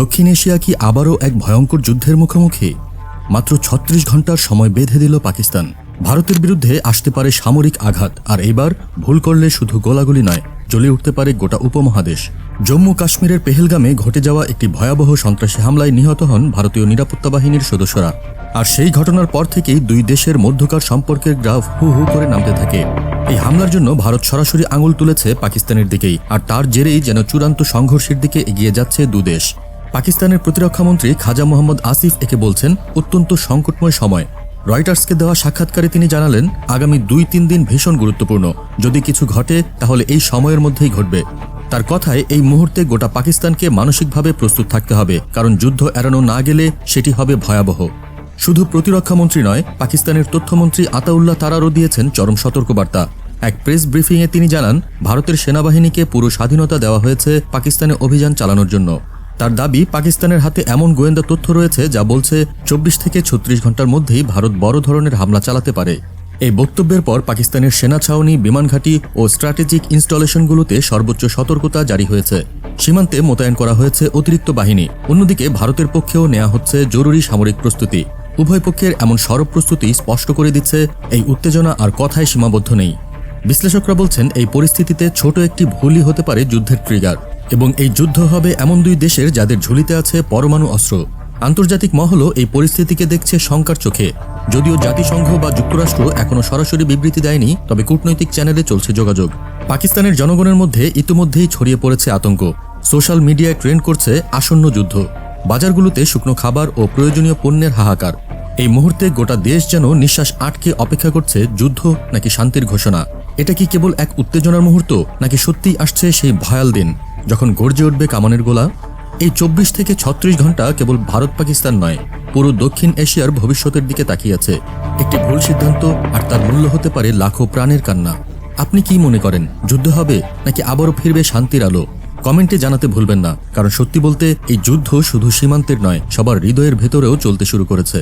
দক্ষিণ এশিয়া কি আবারও এক ভয়ঙ্কর যুদ্ধের মুখোমুখি? মাত্র ছত্রিশ ঘণ্টার সময় বেঁধে দিল পাকিস্তান। ভারতের বিরুদ্ধে আসতে পারে সামরিক আঘাত, আর এবার ভুল করলে শুধু গোলাগুলি নয়, জ্বলে উঠতে পারে গোটা উপমহাদেশ। জম্মু কাশ্মীরের পেহেলগামে ঘটে যাওয়া একটি ভয়াবহ সন্ত্রাসী হামলায় নিহত হন ভারতীয় নিরাপত্তা বাহিনীর সদস্যরা। আর সেই ঘটনার পর থেকেই দুই দেশের মধ্যকার সম্পর্কের গ্রাফ হু হু করে নামতে থাকে। এই হামলার জন্য ভারত সরাসরি আঙুল তুলেছে পাকিস্তানের দিকেই, আর তার জেরেই যেন চূড়ান্ত সংঘর্ষের দিকে এগিয়ে যাচ্ছে দুদেশ পাকিস্তানের প্রতিরক্ষামন্ত্রী খাজা মোহাম্মদ আসিফ একে বলছেন, অত্যন্ত সংকটময় সময়। রয়টার্সকে দেওয়া সাক্ষাৎকারে তিনি জানালেন, আগামী দুই তিন দিন ভীষণ গুরুত্বপূর্ণ। যদি কিছু ঘটে, তাহলে এই সময়ের মধ্যেই ঘটবে। তার কথায়, এই মুহূর্তে গোটা পাকিস্তানকে মানসিকভাবে প্রস্তুত থাকতে হবে, কারণ যুদ্ধ এড়ানো না গেলে সেটি হবে ভয়াবহ। শুধু প্রতিরক্ষামন্ত্রী নয়, পাকিস্তানের তথ্যমন্ত্রী আতাউল্লাহ তারারও দিয়েছেন চরম সতর্কবার্তা। এক প্রেস ব্রিফিংয়ে তিনি জানান, ভারতের সেনাবাহিনীকে পুরো স্বাধীনতা দেওয়া হয়েছে পাকিস্তানে অভিযান চালানোর জন্য। তার দাবি, পাকিস্তানের হাতে এমন গোয়েন্দা তথ্য রয়েছে যা বলছে চব্বিশ থেকে ছত্রিশ ঘণ্টার মধ্যেই ভারত বড় ধরনের হামলা চালাতে পারে। এই বক্তব্যের পর পাকিস্তানের সেনা ছাউনি, বিমান ঘাঁটি ও স্ট্র্যাটেজিক ইনস্টলেশনগুলোতে সর্বোচ্চ সতর্কতা জারি হয়েছে। সীমান্তে মোতায়েন করা হয়েছে অতিরিক্ত বাহিনী। অন্যদিকে ভারতের পক্ষেও নেওয়া হচ্ছে জরুরি সামরিক প্রস্তুতি। উভয় পক্ষের এমন সরব প্রস্তুতি স্পষ্ট করে দিচ্ছে এই উত্তেজনা আর কথায় সীমাবদ্ধ নেই। বিশ্লেষকরা বলছেন, এই পরিস্থিতিতে ছোট একটি ভুলই হতে পারে যুদ্ধের ট্রিগার এবং এই যুদ্ধ হবে এমন দুই দেশের যাদের ঝুলিতে আছে পরমাণু অস্ত্র। আন্তর্জাতিক মহলও এই পরিস্থিতিকে দেখছে শঙ্কার চোখে। যদিও জাতিসংঘ বা যুক্তরাষ্ট্র এখনও সরাসরি বিবৃতি দেয়নি, তবে কূটনৈতিক চ্যানেলে চলছে যোগাযোগ। পাকিস্তানের জনগণের মধ্যে ইতিমধ্যেই ছড়িয়ে পড়েছে আতঙ্ক। সোশ্যাল মিডিয়ায় ট্রেন্ড করছে আসন্ন যুদ্ধ। বাজারগুলোতে শুকনো খাবার ও প্রয়োজনীয় পণ্যের হাহাকার। এই মুহূর্তে গোটা দেশ যেন নিঃশ্বাস আটকে অপেক্ষা করছে যুদ্ধ নাকি শান্তির ঘোষণা। এটা কি কেবল এক উত্তেজনার মুহূর্ত, নাকি সত্যিই আসছে সেই ভয়াল দিন? যখন গর্জে উঠবে কামানের গোলা, এই চব্বিশ থেকে ছত্রিশ ঘণ্টা কেবল ভারত পাকিস্তান নয়, পুরো দক্ষিণ এশিয়ার ভবিষ্যতের দিকে তাকিয়ে আছে। একটি ভুল সিদ্ধান্ত আর তার মূল্য হতে পারে লাখো প্রাণের কান্না। আপনি কি মনে করেন, যুদ্ধ হবে নাকি আবারও ফিরবে শান্তির আলো? কমেন্টে জানাতে ভুলবেন না, কারণ সত্যি বলতে এই যুদ্ধ শুধু সীমান্তের নয়, সবার হৃদয়ের ভেতরেও চলতে শুরু করেছে।